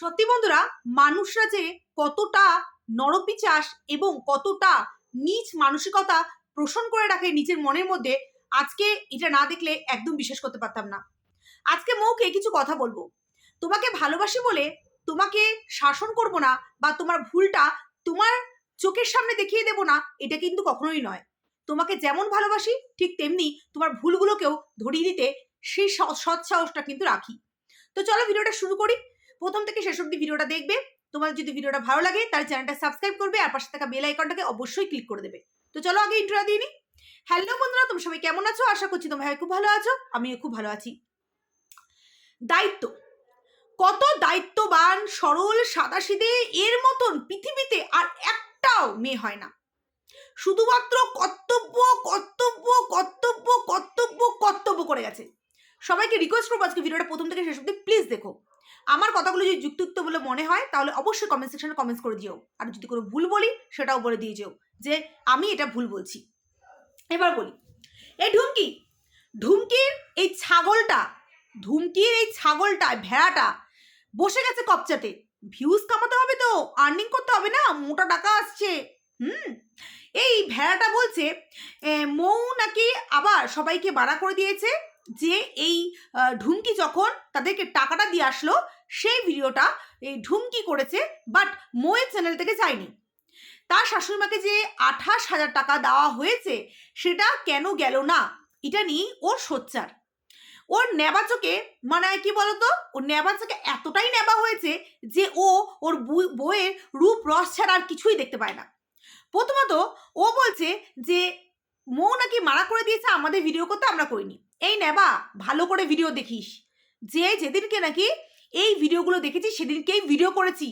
সত্যি বন্ধুরা, মানুষরা যে কতটা নরপিচাস এবং কতটা নিচ মানসিকতা পোষণ করে রাখে নিজের মনের মধ্যে, আজকে এটা না দেখলে একদম বিশ্বাস করতে পারতাম না। আজকে মৌকে কিছু কথা বলব। তোমাকে ভালোবাসি বলে তোমাকে শাসন করব না বা তোমার ভুলটা তোমার চোখের সামনে দেখিয়ে দেব না, এটা কিন্তু কখনোই নয়। তোমাকে যেমন ভালোবাসি, ঠিক তেমনি তোমার ভুলগুলোকেও ধরিয়ে দিতে সেই সৎ সৎ কিন্তু রাখি। তো চলো ভিডিওটা শুরু করি। প্রথম থেকে শেষ অব্দি ভিডিওটা দেখবে। তোমার যদি ভিডিওটা ভালো লাগে তার চ্যানেলটা সাবস্ক্রাইব করবে আর পাশে থাকা বেল আইকনটাকে অবশ্যই ক্লিক করে দেবে। তো চলো আগে ইন্ট্রো দিয়ে নিই। হ্যালো বন্ধুরা, তোমরা সবাই কেমন আছো? আশা করছি তোমরা খুব ভালো আছো, আমিও খুব ভালো আছি। দায়িত্ব। কত দায়িত্ববান, সরল, সাদাসিধে এর মতন পৃথিবীতে আর একটাও মেয়ে হয় না। শুধুমাত্র কর্তব্য কর্তব্য কর্তব্য কর্তব্য কর্তব্য করে গেছে। সবাইকে রিকোয়েস্ট করব আজকে ভিডিওটা প্রথম থেকে শেষ অব্দি প্লিজ দেখো। আমার কথাগুলো যদি যুক্তিযুক্ত বলে মনে হয়, তাহলে অবশ্যই কমেন্ট সেকশনে কমেন্টস করে দিও। আর যদি কোনো ভুল বলি, সেটাও বলে দিয়ে যেও যে আমি এটা ভুল বলছি। এবার বলি, এই ঢুমকি ঢুমকির এই ছাগলটা, ধুমকির এই ছাগলটা ভেড়াটা বসে গেছে কপচাতে ভিউজ কামাতে হবে তো আর্নিং করতে হবে না, মোটা টাকা আসছে। হুম? এই ভেড়াটা বলছে মৌ নাকি আবার সবাইকে বাড়া করে দিয়েছে যে এই ঢুমকি যখন তাদেরকে টাকাটা দিয়ে আসলো সেই ভিডিওটা এই ঢুমকি করেছে বাট মৌয়ের চ্যানেল থেকে যায়নি। তার শাশুড়িমাকে যে আঠাশ হাজার টাকা দেওয়া হয়েছে, সেটা কেন গেল না? এটা নিয়ে ওর সোচ্চার। ওর নেবা চোখে মানে কি বলতো? ওর নেবা চোখে এতটাই নেবা হয়েছে যে ও ওর বু- বউয়ের রূপ, রস ছাড়া আর কিছুই দেখতে পায় না। প্রথমত ও বলছে যে, মৌ নাকি মারা করে দিয়েছে আমাদের ভিডিও করতে, আমরা করিনি। এই নেবা, ভালো করে ভিডিও দেখিস। যে যেদিনকে নাকি এই ভিডিওগুলো দেখেছি, সেদিনকেই ভিডিও করেছি।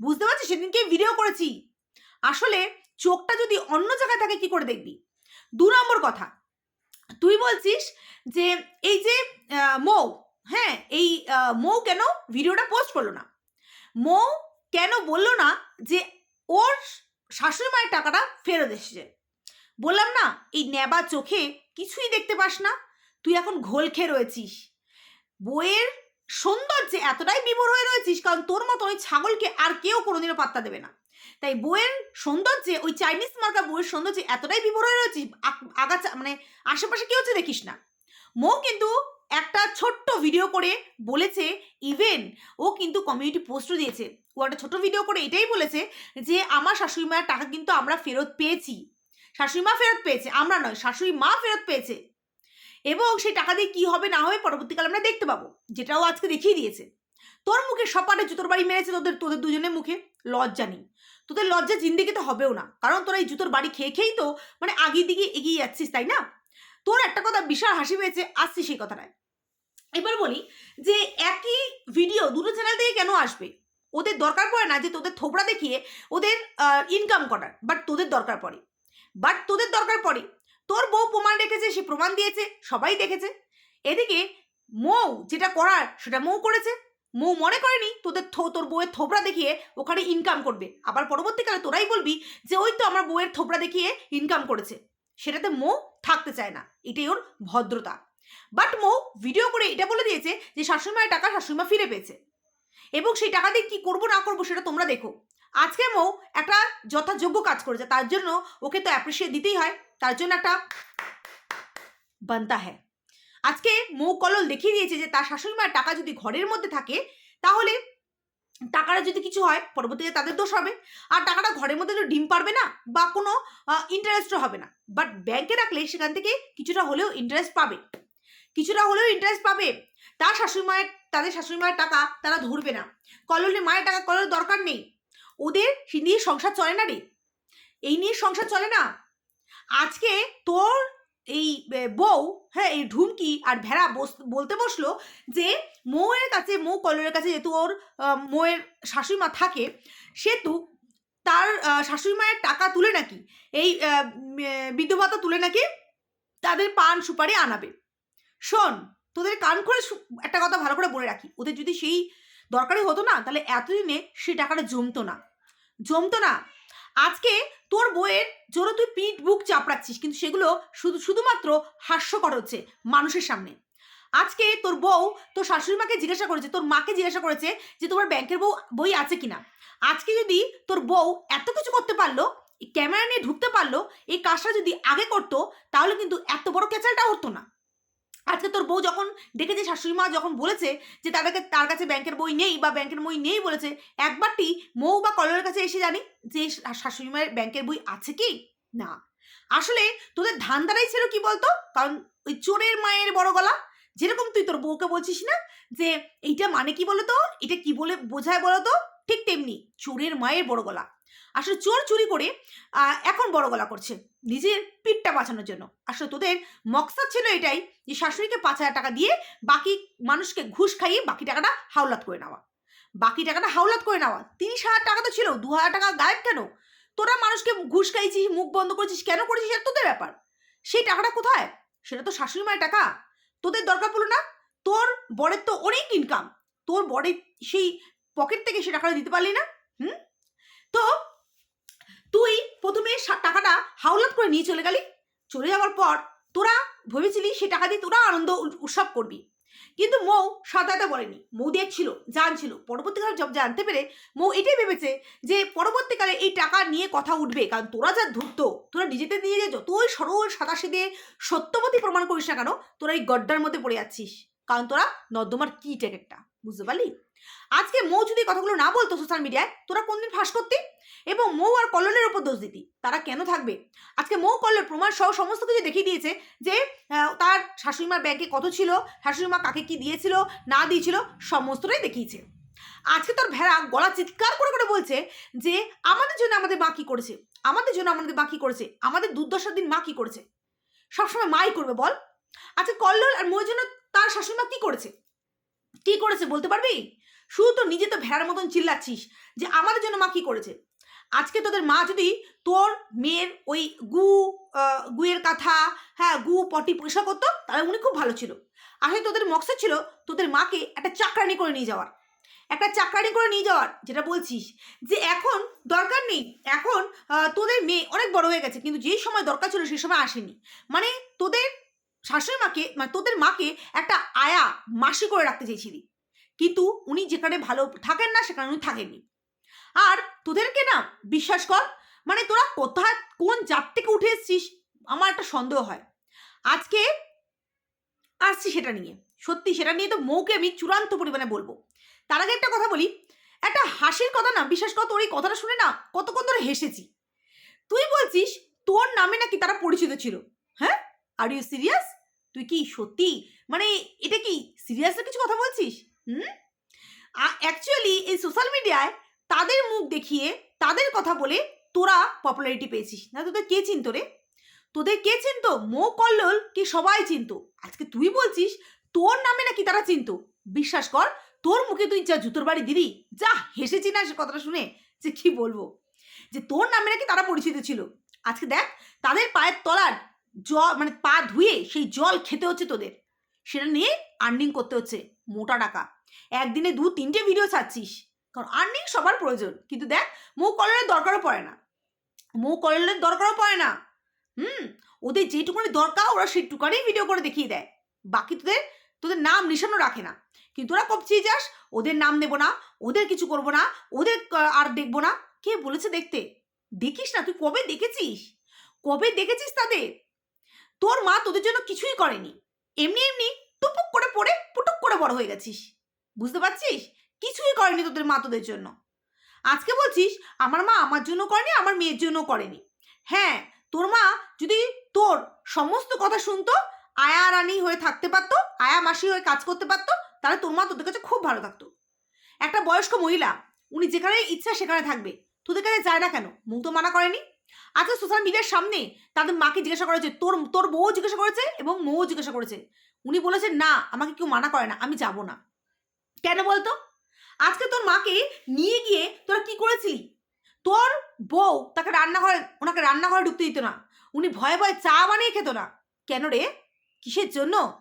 বুঝতে পারছিস? সেদিনকেই ভিডিও করেছি। আসলে চোখটা যদি অন্য জায়গায় থাকে, কি করে দেখবি? দু নম্বর কথা, তুই বলছিস যে এই যে মৌ হ্যাঁ এই মৌ কেন ভিডিওটা পোস্ট করল না? মৌ কেন বলল না যে ওর শাশুড়ি মায়ের টাকাটা ফেরত এসেছে? বললাম না, এই নেবা চোখে কিছুই দেখতে পাস না, তুই এখন ঘোল খেয়ে রয়েছিস। বইয়ের সৌন্দর্যে এতটাই বিভোর হয়ে রয়েছিস, কারণ তোর মতো ওই ছাগলকে আর কেউ কোনোদিনও পাত্তা দেবে না। তাই বইয়ের সৌন্দর্যে, ওই চাইনিজ মার্কা বইয়ের সৌন্দর্যে এতটাই বিভোর হয়ে রয়েছিস আগাছা মানে আশেপাশে কেউ হচ্ছে দেখিস না। মৌ কিন্তু একটা ছোট্ট ভিডিও করে বলেছে ইভেন ও কিন্তু কমিউনিটি পোস্টও দিয়েছে। ও একটা ছোট ভিডিও করে এটাই বলেছে যে, আমার শাশুড়ি মায়ের টাকা কিন্তু আমরা ফেরত পেয়েছি। শাশুড়ি মা ফেরত পেয়েছে, আমরা নয়, শাশুড়ি মা ফেরত পেয়েছে। এবং সেই টাকা দিয়ে কি হবে না হবে পরবর্তীকালে আমরা দেখতে পাবো। যেটাও আজকে দেখিয়ে দিয়েছে। তোর মুখে সপাটে জুতোর বাড়ি মেরেছে তোদের তোদের দুজনের মুখে? লজ্জা নেই। তোদের লজ্জা জিন্দিগিতে হবেও না। কারণ তোরা এই জুতোর বাড়ি খেয়ে খেয়েই তো মানে আগের দিকে এগিয়ে যাচ্ছিস, তাই না? তোর একটা কথা বিশাল হাসি পেয়েছে, আসছি সেই কথাটায়। এবার বলি যে একই ভিডিও দুটো চ্যানেল থেকে কেন আসবে? ওদের দরকার পড়ে না যে তোদের থোবড়া দেখিয়ে ওদের ইনকাম করার বাট তোদের দরকার পড়ে। বাট তোদের দরকার পড়ে। তোর বউ প্রমাণ রেখেছে, সে প্রমাণ দিয়েছে, সবাই দেখেছে। এদিকে মৌ যেটা করার সেটা মৌ করেছে। মৌ মনে করেনি তোদের তোর বউয়ের থোবড়া দেখিয়ে ওখানে ইনকাম করবে। আবার পরবর্তীকালে তোরাই বলবি যে, ওই তো আমার বউয়ের থোবড়া দেখিয়ে ইনকাম করেছে। সেটাতে মৌ থাকতে চায় না। এটাই ওর ভদ্রতা। বাট মৌ ভিডিও করে এটা বলে দিয়েছে যে শাশুড়িমায়ের টাকা শাশুড়িমা ফিরে পেয়েছে। এবং সেই টাকা দিয়ে কী করব না করব সেটা তোমরা দেখো। আজকে মৌ একটা যথাযোগ্য কাজ করেছে, তার জন্য ওকে তো অ্যাপ্রিসিয়েট দিতেই হয়, তার জন্য একটা বানতা হ্যাঁ আজকে মৌ কলল দেখিয়ে দিয়েছে যে তার শাশুড়ি মায়ের টাকা যদি ঘরের মধ্যে থাকে, তাহলে টাকাটা যদি কিছু হয়, পরবর্তীতে তাদের দোষ হবে। আর টাকাটা ঘরের মধ্যে তো ডিম পারবে না বা কোনো ইন্টারেস্টও হবে না। বাট ব্যাংকে রাখলে সেখান থেকে কিছুটা হলেও ইন্টারেস্ট পাবে। কিছুটা হলেও ইন্টারেস্ট পাবে। তার শাশুড়ি মায়ের, তাদের শাশুড়ি মায়ের টাকা তারা ধরবে না। কললে মায়ের টাকা কললের দরকার নেই। ওদের সে নিয়ে সংসার চলে না রে। এই নিয়ে সংসার চলে না। আজকে তোর এই বউ হ্যাঁ এই ঢুমকি আর ভেড়া বলতে বসল যে মৌয়ের কাছে, মৌ কলরের কাছে যেহেতু ওর মৌয়ের শাশুড়ি মা থাকে, সেহেতু তার শাশুড়ি মায়ের টাকা তুলে নাকি, এই ভাতা তুলে নাকি তাদের পান সুপারি আনাবে। শোন, তোদের কান করে একটা কথা ভালো করে বলে রাখি, ওদের যদি সেই দরকারি হতো না, তাহলে এতদিনে সেই টাকাটা জমতো না। জমতো না। আজকে তোর বইয়ের জোরে তুই পিঠ বুক চাপড়াচ্ছিস, কিন্তু সেগুলো শুধু, শুধুমাত্র হাস্যকর হচ্ছে মানুষের সামনে। আজকে তোর বউ তোর শাশুড়ি মাকে জিজ্ঞাসা করেছে, তোর মাকে জিজ্ঞাসা করেছে যে তোমার ব্যাংকের বউ, বই আছে কিনা? আজকে যদি তোর বউ এত কিছু করতে পারল ক্যামেরা নিয়ে ঢুকতে পারল, এই কাজটা যদি আগে করতো, তাহলে কিন্তু এত বড় ক্যাচালটা হতো না। আজকে তোর বউ যখন দেখেছে শাশুড়ি মা যখন বলেছে যে তাদেরকে তার কাছে ব্যাংকের বই নেই বা ব্যাংকের বই নেই বলেছে, একবারটি মৌ বা কলরের কাছে এসে জানি যে শাশুড়ি মায়ের ব্যাংকের বই আছে কি? না। আসলে তোদের ধান্দারাই ছিল কি বলতো? কারণ ওই চোরের মায়ের বড় গলা। যেরকম তুই তোর বউকে বলছিস না যে এইটা মানে কি বলতো? এটা কি বলে বোঝায় বলতো? ঠিক তেমনি চোরের মায়ের বড় গলা। আসলে চোর চুরি করে এখন বড় গলা করছে নিজের পিঠটা বাঁচানোর জন্য। আসলে তোদের মকসাদ ছিল এটাই যে শাশুড়িকে পাঁচ হাজার টাকা দিয়ে বাকি মানুষকে ঘুষ খাইয়ে বাকি টাকাটা হাওলাত করে নেওয়া। বাকি টাকাটা হাওলাত করে নেওয়া। তিরিশ হাজার টাকা তো ছিল, দু হাজার টাকা গায়েব কেন? তোরা মানুষকে ঘুষ খাইছিস, মুখ বন্ধ করেছিস, কেন করেছিস? সেটা তোদের ব্যাপার। সেই টাকাটা কোথায়? সেটা তো শাশুড়ি মায়ের টাকা। তোদের দরকার পড়ল না? তোর বরের তো অনেক ইনকাম তোর বরের সেই পকেট থেকে সে টাকাটা দিতে পারলি না? হুম? তো তুই প্রথমে টাকাটা হাওলাত করে নিয়ে চলে গেলি। চলে যাওয়ার পর তোরা ভেবেছিলি সে টাকা দিয়ে তোরা আনন্দ উৎসব করবি। কিন্তু মৌ সাদাটা বলেনি। মৌ দেখছিল, জানছিল। পরবর্তীকালে সব জানতে পেরে মৌ এটাই ভেবেছে যে পরবর্তীকালে এই টাকা নিয়ে কথা উঠবে। কারণ তোরা যা ধূর্ত, তোরা নিজেতে নিয়ে যে, যতই সরল সাদাসি দিয়ে সত্যবতী প্রমাণ করিস না কেন, তোরা এই গড্ডার মধ্যে পড়ে যাচ্ছিস। কারণ তোরা নর্দমার কি একটা বুঝতে পারলি? আজকে মৌ যদি কথাগুলো না বলতো সোশ্যাল মিডিয়ায় তোরা কোনদিন ফাঁস করতি? এবং মৌ আর কল্লোলের উপর দোষ দিতি, তারা কেন থাকবে? আজকে মৌ কল্লোল প্রমাণ সহ সমস্ত কিছু দেখিয়ে দিয়েছে যে তার শাশুড়িমার ব্যাংকে কত ছিল, শাশুড়িমা কাকে কি দিয়েছিল, না দিয়েছিল, সমস্তটাই দেখিয়েছে। আজকে তোর ভেড়া গলা চিৎকার করে করে বলছে যে, আমাদের জন্য আমাদের মা কি করেছে? আমাদের জন্য আমাদের মা কি করেছে? আমাদের দুর্দশার দিন মা কি করেছে? সবসময় মাই করবে বল। আচ্ছা কল্লোল আর মৌর জন্য তার শাশুড়িমা কি করেছে? কি করেছে বলতে পারবি? শুধু তো নিজে তো ভেড়ার মতন চিল্লাচ্ছিস যে আমাদের জন্য মা কি করেছে? আজকে তোদের মা যদি তোর মেয়ের ওই গু গুয়ের কথা হ্যাঁ গু, পটি পয়সা করতো, তাহলে উনি খুব ভালো ছিল। আসলে তোদের মকসদ ছিল তোদের মাকে একটা চাকরানি করে নিয়ে যাওয়ার। একটা চাকরানি করে নিয়ে যাওয়ার, যেটা বলছিস যে এখন দরকার নেই, এখন তোদের মেয়ে অনেক বড় হয়ে গেছে, কিন্তু যেই সময় দরকার ছিল সেই সময় আসেনি। মানে তোদের শাশুড়ি মাকে মানে তোদের মাকে একটা আয়া মাসি করে রাখতে চেয়েছিলি। কিন্তু উনি যেখানে ভালো থাকেন না, সেখানে উনি থাকেননি। আর তোদেরকে না, বিশ্বাস কর মানে তোরা কোথায়, কোন জাত থেকে উঠে এসছিস, আমার একটা সন্দেহ হয়। আজকে আসছি সেটা নিয়ে। সত্যি সেটা নিয়ে তো মৌকে আমি চূড়ান্ত পরিমাণে বলব। তার আগে একটা কথা বলি, একটা হাসির কথা না, বিশ্বাস কর, তোর এই কথাটা শুনে না কতক্ষণ ধরে হেসেছি। তুই বলছিস তোর নামে নাকি তারা পরিচিত ছিল হ্যাঁ? আর ইউ সিরিয়াস তুই কি সত্যি? মানে এটা কি সিরিয়াসলি কিছু কথা বলছিস? হুম? অ্যাকচুয়ালি এই সোশ্যাল মিডিয়ায় তাদের মুখ দেখিয়ে তাদের কথা বলে তোরা পপুলারিটি পেয়েছিস। না, তোদের কে চিনত রে? তোদের কে চিনত? মো, কল্লোল কি সবাই চিনত? আজকে তুই বলছিস তোর নামে নাকি তারা চিনত? বিশ্বাস কর, তোর মুখে তুই যা জুতোর বাড়ি দিলি যা হেসেছি না সে কথাটা শুনে যে কি বলব? যে তোর নামে নাকি তারা পরিচিত ছিল। আজকে দেখ, তাদের পায়ের তলার জল মানে পা ধুয়ে সেই জল খেতে হচ্ছে তোদের। সেটা নিয়ে আর্নিং করতে হচ্ছে, মোটা টাকা। একদিনে দু, তিনটে ভিডিও ছাড়ছিস। কারণ আর্নিং সবার প্রয়োজন। কিন্তু দেখ, মৌ কলের দরকারও পড়ে না। মৌ কলের দরকারও পড়ে না। হুম? ওদের যেটুকুনি দরকার, ওরা সেইটুকানি ভিডিও করে দেখিয়ে দেয়। বাকি তোদের তোদের নাম নিশানও রাখে না। কিন্তু ওরা কপচিয়ে যাস, ওদের নাম নেব না, ওদের কিছু করব না, ওদের আর দেখব না। কে বলেছে দেখতে? দেখিস না, তুই কবে দেখেছিস? কবে দেখেছিস তাদের? তোর মা তোদের জন্য কিছুই করেনি। এমনি এমনি টুপুক করে পড়ে পুটুক করে বড় হয়ে গেছিস। বুঝতে পারছিস? কিছুই করেনি তোদের মা তোদের জন্য। আজকে বলছিস, আমার মা আমার জন্য করেনি, আমার মেয়ের জন্য করেনি। হ্যাঁ তোর মা যদি তোর সমস্ত কথা শুনতো, আয়া রানী হয়ে থাকতে পারতো, আয়া মাসি হয়ে কাজ করতে পারতো, তাহলে তোর মা তোদের কাছে খুব ভালো থাকতো। একটা বয়স্ক মহিলা, উনি যেখানে ইচ্ছা সেখানে থাকবে। তোদের কাছে যায় না কেন? মুখ তো মানা করেনি। আজকে সোশ্যাল মিডিয়ার সামনে তাদের মাকে জিজ্ঞাসা করেছে তোর তোর বউ জিজ্ঞাসা করেছে এবং মৌ জিজ্ঞাসা করেছে? উনি বলেছেন, না, আমাকে কেউ মানা করে না, আমি যাব না। কেন বলতো? আজকে তোর মাকে নিয়ে গিয়ে তোরা কি করেছিলি? তোর বউ তাকে রান্নাঘরে, ওনাকে রান্নাঘরে ঢুকতে দিত না। উনি ভয়ে ভয়ে চা বানিয়ে খেত না। কেন রে? কিসের জন্য?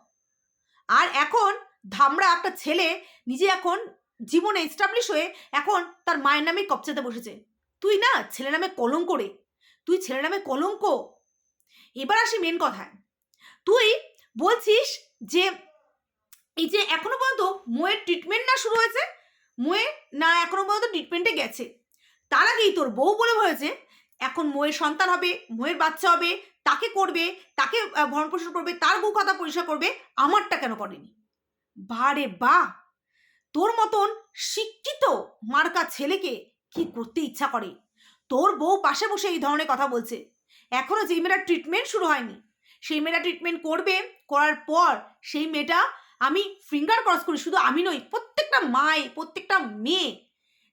আর এখন ধামড়া একটা ছেলে নিজে এখন জীবনে এস্টাবলিশ হয়ে এখন তার মায়ের নামে কপচাতে বসেছে। তুই না ছেলে নামে কলম রে। তুই ছেলে নামে কলঙ্ক? এবার আসি মেন কথায়। তুই বলছিস যে, এই যে এখনও পর্যন্ত মোয়ের ট্রিটমেন্ট না শুরু হয়েছে মোয়ে না এখনও পর্যন্ত ট্রিটমেন্টে গেছে। তার আগেই তোর বউ বলে হয়েছে, এখন মোয়ের সন্তান হবে মোয়ের বাচ্চা হবে, তাকে করবে, তাকে ভরণ পোষণ করবে, তার বউ খাতা পরিষ্কার করবে, আমারটা কেন করেনি? বারে বা! তোর মতন শিক্ষিত মার্কা ছেলেকে কি করতে ইচ্ছা করে? তোর বউ পাশে বসে এই ধরনের কথা বলছে। এখনও যেই মেয়েটা ট্রিটমেন্ট শুরু হয়নি, সেই মেয়েটা ট্রিটমেন্ট করবে, করার পর সেই মেয়েটা আমি ফিঙ্গার ক্রস করি, শুধু আমি নই, প্রত্যেকটা মায়, প্রত্যেকটা মেয়ে।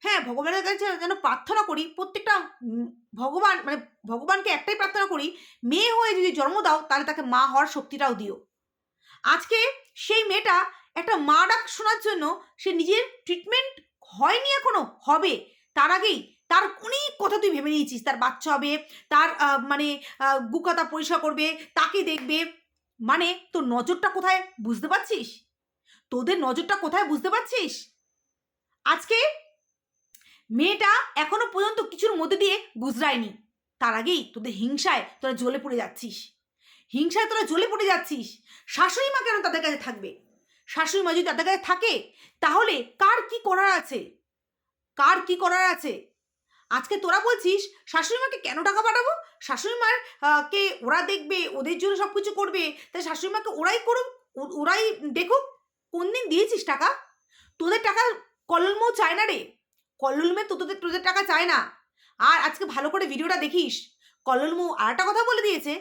হ্যাঁ ভগবানের কাছে যেন প্রার্থনা করি, প্রত্যেকটা ভগবান মানে ভগবানকে একটাই প্রার্থনা করি, মেয়ে হয়ে যদি জন্ম দাও, তাহলে তাকে মা হওয়ার শক্তিটাও দিও। আজকে সেই মেয়েটা একটা মা ডাক শোনার জন্য সে নিজের ট্রিটমেন্ট হয়নি এখনও, হবে। তার আগেই তার অনেক কথা তুই ভেবে নিয়েছিস। তার বাচ্চা হবে, তার মানে গুকাতা পরিষ্কার করবে, তাকে দেখবে। মানে তোর নজরটা কোথায় বুঝতে পারছিস? তোদের নজরটা কোথায় বুঝতে পারছিস? আজকে মেয়েটা এখনও পর্যন্ত কিছুর মধ্যে দিয়ে গুজরায়নি। তার আগেই তোদের হিংসায় তোরা জ্বলে পড়ে যাচ্ছিস। হিংসায় তোরা জ্বলে পড়ে যাচ্ছিস। শাশুড়ি মা কেন তাদের কাছে থাকবে? শাশুড়ি মা যদি তাদের কাছে থাকে, তাহলে কার কি করার আছে? কার কি করার আছে? আজকে তোরা বলছিস শাশুড়ি মাকে কেন টাকা পাঠাবো? শাশুড়ি মার কে ওরা দেখবে, ওদের জন্য সব কিছু করবে তাই শাশুড়ি মাকে ওরাই করুক ওরাই দেখুক, কোন দিন দিয়েছিস টাকা? তোদের টাকা কল্লমও চায় না রে। কল্লুলমে তো তোদের তোদের টাকা চায় না। আর আজকে ভালো করে ভিডিওটা দেখিস। কল্লুলমু আর একটা কথা বলে দিয়েছে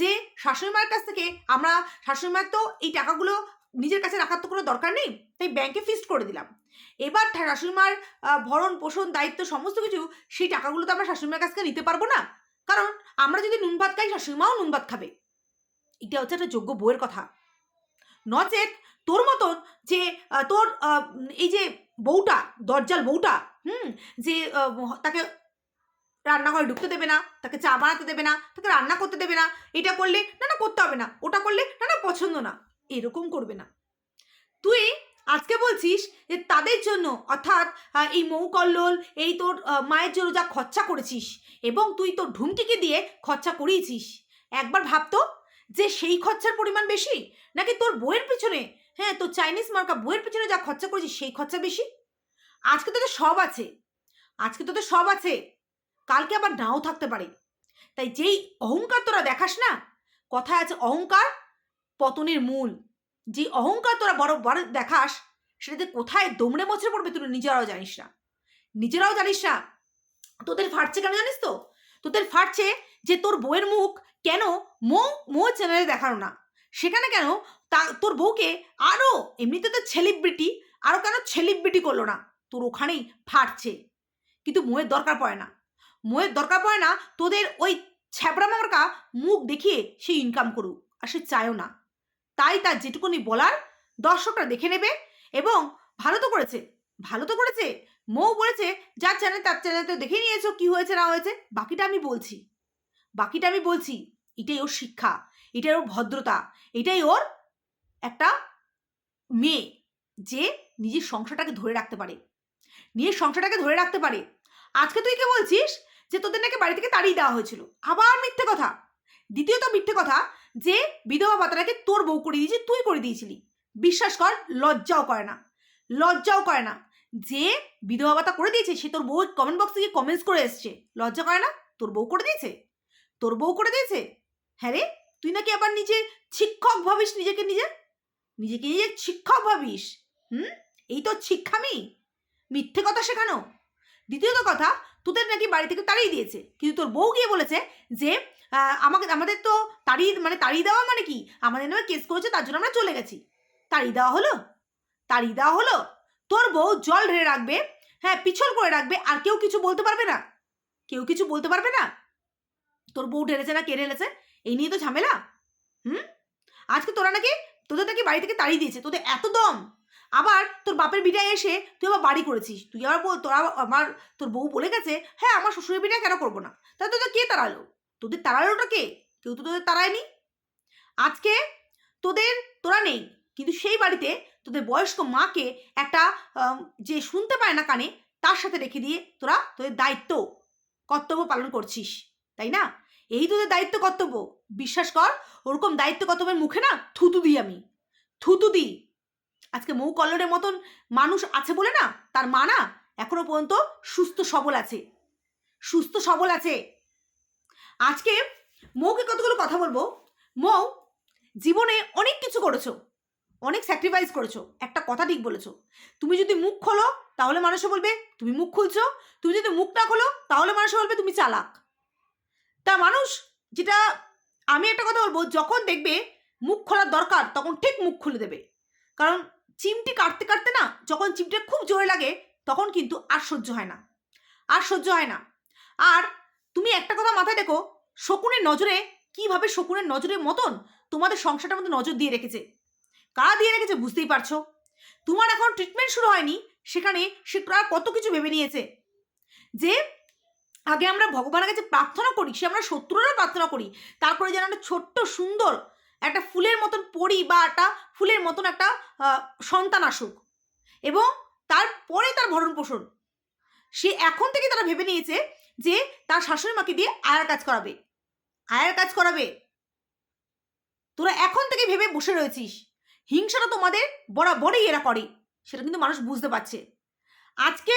যে, শাশুড়ি মায়ের কাছ থেকে আমরা, শাশুড়ি মায়ের তো এই টাকাগুলো নিজের কাছে রাখার তো কোনো দরকার নেই তাই ব্যাংকে ফিক্সড করে দিলাম। এবার ঠা- শাশুড়ি মার আহ, ভরণ পোষণ দায়িত্ব সমস্ত কিছু সেই টাকাগুলো তো আমরা শাশুড়িমার কাছ থেকে নিতে পারব না। কারণ আমরা যদি নুন ভাত খাই শাশুড়ি মাও নুন ভাত খাবে। এটা হচ্ছে একটা যোগ্য বইয়ের কথা। নচেত তোর মতন যে তোর এই যে বউটা দরজাল বউটা হুম যে তাকে রান্নাঘরে ঢুকতে দেবে না তাকে চা বানাতে দেবে না তাকে রান্না করতে দেবে না এটা করলে না না করতে হবে না ওটা করলে না না পছন্দ না। এরকম করবে না। তুই আজকে বলছিস যে তাদের জন্য, অর্থাৎ এই মৌ কল্লোল, এই তোর মায়ের জন্য যা খরচা করেছিস এবং তুই তোর ঢুমকিকে দিয়ে খরচা করিয়েছিস, একবার ভাবতো যে সেই খরচার পরিমাণ বেশি নাকি তোর বইয়ের পিছনে হ্যাঁ তোর চাইনিজ মার্কা বইয়ের পিছনে যা খরচা করেছিস সেই খরচা বেশি? আজকে তোদের সব আছে। আজকে তোদের সব আছে। কালকে আবার নাও থাকতে পারে। তাই যেই অহংকার তোরা দেখাস না কথায় আছে অহংকার পতনের মূল। যে অহংকার তোরা বড় বড় দেখাস সেটাতে কোথায় দমড়ে মচড়ে পড়বে তুই নিজেরাও জানিস না। নিজেরাও জানিস না। তোদের ফাটছে কেন জানিস তো? তোদের ফাটছে যে তোর বউয়ের মুখ কেন মো, মৌ চ্যানেলে দেখানো না। সেখানে কেন তা, তোর বউকে আরও এমনিতে তো সেলিব্রিটি আরও কেন সেলিব্রিটি করল না? তোর ওখানেই ফাটছে। কিন্তু মোয়ের দরকার পড়ে না। মোয়ের দরকার পড়ে না তোদের ওই ছ্যাবড়া মার্কা মুখ দেখিয়ে সে ইনকাম করুক, আর সে চায়ও না। তাই তার যেটুকুনি বলার দর্শকরা দেখে নেবে এবং ভালো তো করেছে, ভালো তো করেছে। মৌ বলেছে, যার চ্যানেল তার চ্যানেল তো দেখে নিয়েছো কি হয়েছে, না হয়েছে? বাকিটা আমি বলছি। বাকিটা আমি বলছি, এটাই ওর শিক্ষা, এটাই ওর ভদ্রতা, এটাই ওর একটা মেয়ে যে নিজের সংসারটাকে ধরে রাখতে পারে। নিজের সংসারটাকে ধরে রাখতে পারে। আজকে তুই কে বলছিস যে তোদের নাকি বাড়ি থেকে তাড়িয়ে দেওয়া হয়েছিল? আবার মিথ্যে কথা। দ্বিতীয়ত মিথ্যে কথা যে বিধবা ভাতাটাকে তোর বউ করে দিয়েছি, তুই করে দিয়েছিলি। বিশ্বাস কর, লজ্জাও করে না। লজ্জাও করে না। যে বিধবা ভাতা করে দিয়েছে, সে তোর বউ কমেন্ট বক্সে গিয়ে কমেন্টস করে এসছে। লজ্জা করে না? তোর বউ করে দিয়েছে? তোর বউ করে দিয়েছে? হ্যাঁ রে, তুই নাকি আবার নিজে শিক্ষক ভাবিস নিজেকে নিজে? নিজেকে নিজে শিক্ষক ভাবিস? হুম? এই তো শিক্ষামি। মিথ্যে কথা শেখানো। দ্বিতীয়ত কথা, তোদের নাকি বাড়ি থেকে তাড়িয়ে দিয়েছে। কিন্তু তোর বউ গিয়ে বলেছে যে আমাকে, আমাদের তো তাড়িয়ে মানে তাড়িয়ে দেওয়া মানে কি? আমাদের নামে কেস করেছে, তার জন্য আমরা চলে গেছি। তাড়িয়ে দেওয়া হলো? তাড়িয়ে দেওয়া হলো? তোর বউ জল ঢেলে রাখবে হ্যাঁ পিছল করে রাখবে, আর কেউ কিছু বলতে পারবে না? কেউ কিছু বলতে পারবে না? তোর বউ ঢেলেছে না, কে ঢেলেছে? এই নিয়ে তো ঝামেলা? হুম? আজকে তোরা নাকি, তোদের নাকি বাড়ি থেকে তাড়িয়ে দিয়েছে, তোদের এত দম। আবার তোর বাপের বিটায় এসে তুই আবার বাড়ি করেছিস। তুই আবার বল, তোরা আমার, তোর বউ বলে গেছে হ্যাঁ আমার শ্বশুরের বিটায় কেন করব না? তাহলে তোদের কে তাড়ালো? তোদের তাড়ালোটা কে? কেউ তো তোদের তাড়ায়নি। আজকে তোদের, তোরা নেই, কিন্তু সেই বাড়িতে তোদের বয়স্ক মাকে একটা যে শুনতে পায় না কানে, তার সাথে রেখে দিয়ে তোরা তোদের দায়িত্ব, কর্তব্য পালন করছিস, তাই না? এই তোদের দায়িত্ব কর্তব্য। বিশ্বাস কর, ওরকম দায়িত্ব কর্তব্যের মুখে না থুতু দিই আমি। থুতু দিই। আজকে মৌ কল্লোরের মতন মানুষ আছে বলে না, তার মা না এখনও পর্যন্ত সুস্থ সবল আছে। সুস্থ সবল আছে। আজকে মৌকে কতগুলো কথা বলব? মৌ জীবনে অনেক কিছু করেছ, অনেক স্যাক্রিফাইস করেছ, একটা কথা ঠিক বলেছ। তুমি যদি মুখ খোলো, তাহলে মানুষে বলবে, তুমি মুখ খুলছো। তুমি যদি মুখ না খোলো, তাহলে মানুষে বলবে, তুমি চালাক। তা মানুষ যেটা, আমি একটা কথা বলব, যখন দেখবে মুখ খোলার দরকার, তখন ঠিক মুখ খুলে দেবে। কারণ চিমটি কাটতে কাটতে না যখন চিমটে খুব জোরে লাগে, তখন কিন্তু আর সহ্য হয় না। আর সহ্য হয় না। আর তুমি একটা কথা মাথায় দেখো, শকুনের নজরে কীভাবে শকুনের নজরের মতন তোমাদের সংসারটার মধ্যে নজর দিয়ে রেখেছে। কারা দিয়ে রেখেছে বুঝতেই পারছ। তোমার এখন ট্রিটমেন্ট শুরু হয়নি, সেখানে সে কত কিছু ভেবে নিয়েছে। যে আগে আমরা ভগবানের কাছে প্রার্থনা করি, সে আমরা শত্রুরা প্রার্থনা করি, তারপরে যেন একটা ছোট্ট সুন্দর একটা ফুলের মতন পরি বা একটা ফুলের মতন একটা সন্তান আসুক। এবং তারপরে তার ভরণ পোষণ। সে এখন থেকে তারা ভেবে নিয়েছে যে তার শাশুড়ি মাকে দিয়ে আয়ার কাজ করাবে। আয়ার কাজ করাবে। তোরা এখন থেকে ভেবে বসে রয়েছিস। হিংসাটা তোমাদের বরাবরই এরা করে। সেটা কিন্তু মানুষ বুঝতে পারছে। আজকে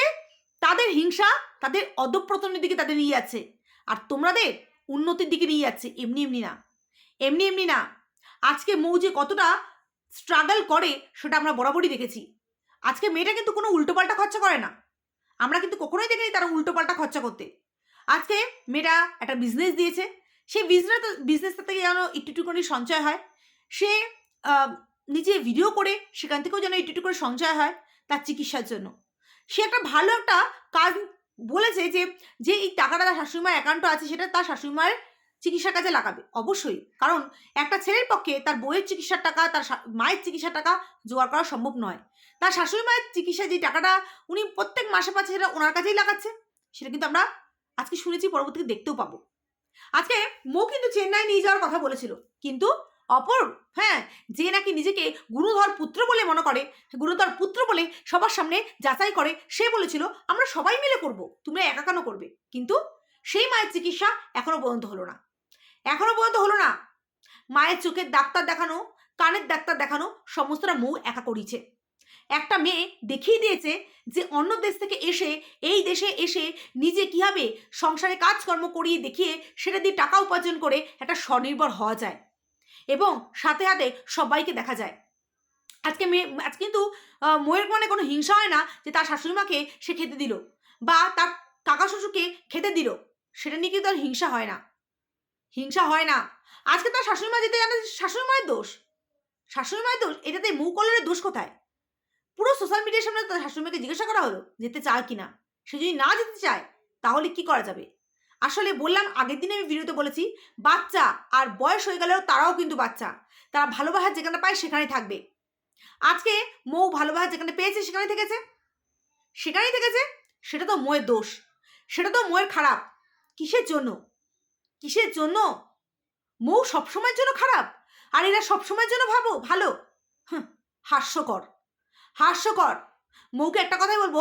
তাদের হিংসা, তাদের অধপ্রতনের দিকে তাদের নিয়ে যাচ্ছে। আর তোমাদের উন্নতির দিকে নিয়ে যাচ্ছে। এমনি এমনি না। এমনি এমনি না। আজকে মৌ যে কতটা স্ট্রাগল করে, সেটা আমরা বরাবরই দেখেছি। আজকে মেয়েটা কিন্তু কোনো উল্টোপাল্টা খরচা করে না। আমরা কিন্তু কখনোই দেখিনি তারা উল্টোপাল্টা খরচা করতে। আজকে মেয়েটা একটা বিজনেস দিয়েছে। সেই বিজনেস বিজনেসটা থেকে যেন একটু করে সঞ্চয় হয়। সে নিজে ভিডিও করে, সেখান থেকেও যেন একটু করে সঞ্চয় হয় তার চিকিৎসার জন্য। সে একটা ভালো একটা কাজ বলেছে যে যে এই টাকাটা তার শাশুড়িমার অ্যাকাউন্টে আছে, সেটা তার শাশুড়িমায়ের চিকিৎসার কাজে লাগাবে, অবশ্যই। কারণ একটা ছেলের পক্ষে তার বইয়ের চিকিৎসার টাকা, তার মায়ের চিকিৎসার টাকা জোগাড় করা সম্ভব নয়। তার শাশুড়ি মায়ের চিকিৎসা যে টাকাটা উনি প্রত্যেক মাসে পাচ্ছে সেটা ওনার কাছেই লাগাচ্ছে, সেটা কিন্তু আমরা আজকে শুনেছি, পরবর্তীতে দেখতেও পাবো। আজকে মো কিন্তু চেন্নাই নিয়ে যাওয়ার কথা বলেছিল, কিন্তু অপর হ্যাঁ যে নাকি নিজেকে গুরুধর পুত্র বলে মনে করে, গুরুধর পুত্র বলে সবার সামনে যাচাই করে, সে বলেছিল, আমরা সবাই মিলে করব, তোমরা একা কেন করবে? কিন্তু সেই মায়ের চিকিৎসা এখনও পর্যন্ত হলো না। এখনও পর্যন্ত হলো না। মায়ের চোখের ডাক্তার দেখানো, কানের ডাক্তার দেখানো, সমস্তটা মৌ একা করিছে একটা মেয়ে দেখিয়ে দিয়েছে যে, অন্য দেশ থেকে এসে, এই দেশে এসে নিজে কীভাবে সংসারে কাজকর্ম করিয়ে দেখিয়ে সেটা দিয়ে টাকা উপার্জন করে একটা স্বনির্ভর হওয়া যায় এবং সাথে সাথে সবাইকে দেখা যায়। আজকে মেয়ে, আজ কিন্তু ময়ের মনে কোনো হিংসা হয় না যে তার শাশুড়িমাকে সে খেতে দিল বা তার কাকা শ্বশুরকে খেতে দিল। সেটা নিয়ে কিন্তু আর হিংসা হয় না। হিংসা হয় না। আজকে তার শাশুড়ি মা যেতে জানে শাশুড়ি মায়ের দোষ। শাশুড়ি মায়ের দোষ, এটাতে মৌ কলরের দোষ কোথায়? পুরো সোশ্যাল মিডিয়ার সামনে তার শাশুড়ি শাশুড়িমাকে জিজ্ঞাসা করা হলো, যেতে চায় কি না সে যদি না যেতে চায়, তাহলে কি করা যাবে? আসলে বললাম, আগের দিনে আমি ভিডিওতে বলেছি, বাচ্চা আর বয়স হয়ে গেলেও তারাও কিন্তু বাচ্চা। তারা ভালোবাসা যেখানে পায় সেখানেই থাকবে। আজকে মৌ ভালোবাসা যেখানে পেয়েছে সেখানে থেকেছে। সেখানেই থেকেছে, সেটা তো মোয়ের দোষ। সেটা তো মোয়ের খারাপ। কিসের জন্য? কিসের জন্য? মৌ সবসময়ের জন্য খারাপ, আর এরা সবসময়ের জন্য ভাবো, ভালো। হাস্যকর। হাস্যকর। মৌকে একটা কথাই বলব,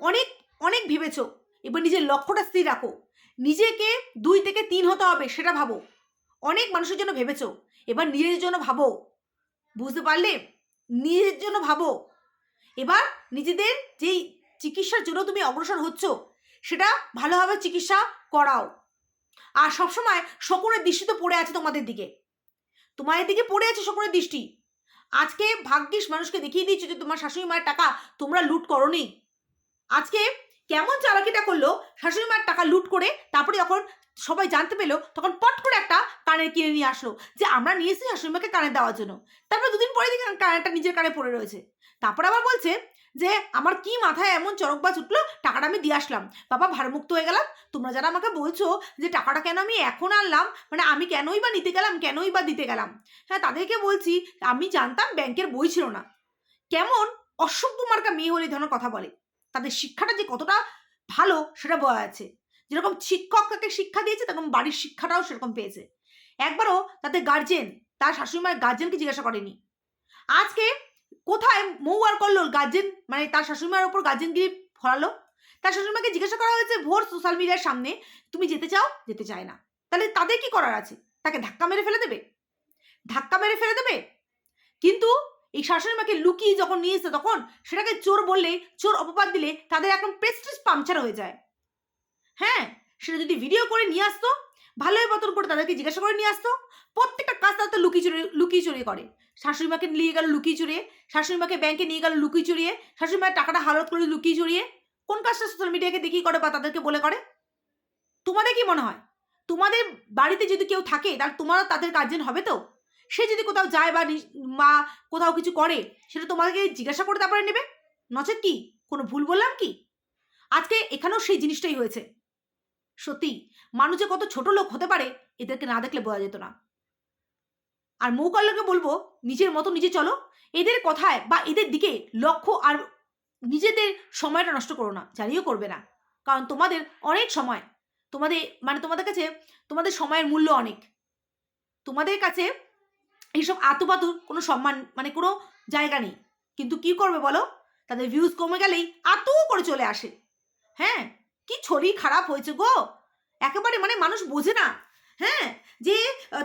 অনেক অনেক ভেবেছো, এবার নিজের লক্ষ্যটা স্থির রাখো। নিজেকে দুই থেকে তিন হতে হবে, সেটা ভাবো। অনেক মানুষের জন্য ভেবেছো, এবার নিজের জন্য ভাবো। বুঝতে পারলে? নিজের জন্য ভাবো। এবার নিজেদের যেই চিকিৎসার জন্য তুমি অগ্রসর হচ্ছ, সেটা ভালোভাবে চিকিৎসা করাও। আর সবসময় শকুনের দৃষ্টি তো পড়ে আছে তোমাদের দিকে। তোমাদের দিকে পড়ে আছে শকুনের দৃষ্টি। আজকে ভাগ্যিস মানুষকে দেখিয়ে দিয়েছ যে তোমার শাশুড়ি মায়ের টাকা তোমরা লুট করনি। আজকে কেমন চালাকিটা করল শাশুড়ি মায়ের টাকা লুট করে তারপরে যখন সবাই জানতে পেল, তখন পট করে একটা কানের কিনে নিয়ে আসলো যে আমরা নিয়েছি শাশুড়ি মাকে কানে দেওয়ার জন্য। তারপরে দুদিন পরে দেখি কানেরটা নিজের কানে পড়ে রয়েছে। তারপর আবার বলছে যে আমার কি মাথায় এমন চরকবাজ উঠল, টাকাটা আমি দিয়ে আসলাম। বাবা, ভারমুক্ত হয়ে গেলাম। তোমরা যারা আমাকে বলছো যে টাকাটা কেন আমি এখন আনলাম মানে আমি কেনই বা নিতে গেলাম, কেনই বা দিতে গেলাম হ্যাঁ তাদেরকে বলছি, আমি জানতাম ব্যাংকের বই ছিল না। কেমন অসভ্য মার্কা মেয়ে হলে ধরনের কথা বলে। তাদের শিক্ষাটা যে কতটা ভালো সেটা বলা আছে। যেরকম শিক্ষক তাকে শিক্ষা দিয়েছে তেরকম বাড়ির শিক্ষাটাও সেরকম পেয়েছে। একবারও তাদের গার্জেন তার শাশুড়ি মায়ের গার্জেনকে জিজ্ঞাসা করেনি। আজকে কোথায় মৌ আর করল গার্জেন মানে তার শাশুড়িমার ওপর গার্জেনগিরি ফরালো? তার শাশুড়ি মাকে জিজ্ঞাসা করা হয়েছে, ভোর সোশ্যাল মিডিয়ার সামনে তুমি যেতে চাও? যেতে চায় না। তাহলে তাদের কি করার আছে? তাকে ধাক্কা মেরে ফেলে দেবে? ধাক্কা মেরে ফেলে দেবে? কিন্তু এই শাশুড়িমাকে লুকিয়ে যখন নিয়ে এসে তখন সেটাকে চোর বললে, চোর অপবাদ দিলে তাদের এখন প্রেস্টিজ পাংচার হয়ে যায়। হ্যাঁ সেটা যদি ভিডিও করে নিয়ে আসতো ভালোই মতন করে তাদেরকে জিজ্ঞাসা করে নিয়ে আসতো। প্রত্যেকটা কাজ তারা তো লুকিয়ে চুরিয়ে লুকিয়ে চুরিয়ে করে। শাশুড়ি মাকে নিয়ে গেল লুকিয়ে চুরিয়ে, শাশুড়ি মাকে ব্যাংকে নিয়ে গেল লুকিয়ে চুরিয়ে, শাশুড়ি মায়ের টাকাটা হালত করে লুকিয়ে চুরিয়ে, কোন কাজটা সোশ্যাল মিডিয়াকে দেখিয়ে করে বা তাদেরকে বলে করে? তোমাদের কি মনে হয়? তোমাদের বাড়িতে যদি কেউ থাকে, তাহলে তোমারও তাদের গার্জেন হবে তো? সে যদি কোথাও যায় বা মা কোথাও কিছু করে, সেটা তোমাদেরকে জিজ্ঞাসা করে তারপরে নেবে? নচেত কি? কোনো ভুল বললাম কি? আজকে এখানেও সেই জিনিসটাই হয়েছে। সত্যি, মানুষ যে কত ছোট লোক হতে পারে, এদেরকে না দেখলে বোঝা যেত না। আর মৌকাল্যকে বলব, নিজের মতো নিজে চলো। এদের কথায় বা এদের দিকে লক্ষ্য আর নিজেদের সময়টা নষ্ট করো না জানিও করবে না। কারণ তোমাদের অনেক সময়, তোমাদের মানে তোমাদের কাছে, তোমাদের সময়ের মূল্য অনেক। তোমাদের কাছে এইসব আতুপাতুর কোনো সম্মান মানে কোনো জায়গা নেই। কিন্তু কি করবে বলো? তাদের ভিউজ কমে গেলেই আতু করে চলে আসে। হ্যাঁ? কি ছড়ি খারাপ হয়েছে গো? একেবারে মানে মানুষ বোঝে না। হ্যাঁ? যে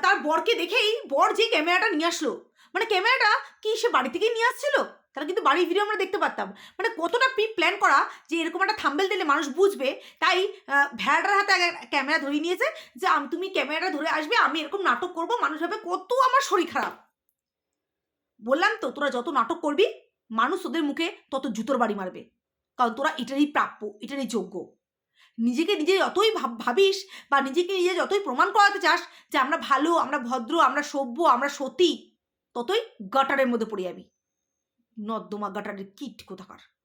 তার বরকে দেখেই বর যে ক্যামেরাটা নিয়ে আসলো। মানে ক্যামেরাটা কি সে বাড়ি থেকেই নিয়ে আসছিল? তাহলে কিন্তু বাড়ির ভিডিও আমরা দেখতে পারতাম। মানে কতটা প্রি প্ল্যান করা যে এরকম একটা থাম্বেল দিলে মানুষ বুঝবে। তাই ভেড়াটার হাতে ক্যামেরা ধরে নিয়েছে যে, আমি, তুমি ক্যামেরাটা ধরে আসবে, আমি এরকম নাটক করব, মানুষ ভাবে কত আমার শরীর খারাপ। বললাম তো, তোরা যত নাটক করবি, মানুষ ওদের মুখে তত জুতোর বাড়ি মারবে। কারণ তোরা এটারই প্রাপ্য, এটারই যোগ্য। নিজেকে নিজে যতই ভাব- ভাবিস বা নিজেকে নিজে যতই প্রমাণ করাতে চাস যে আমরা ভালো, আমরা ভদ্র, আমরা সভ্য, আমরা সতী, ততই গাটারের মধ্যে পড়ে যাবি। নর্দমা গাটারের কিট কোথাকার?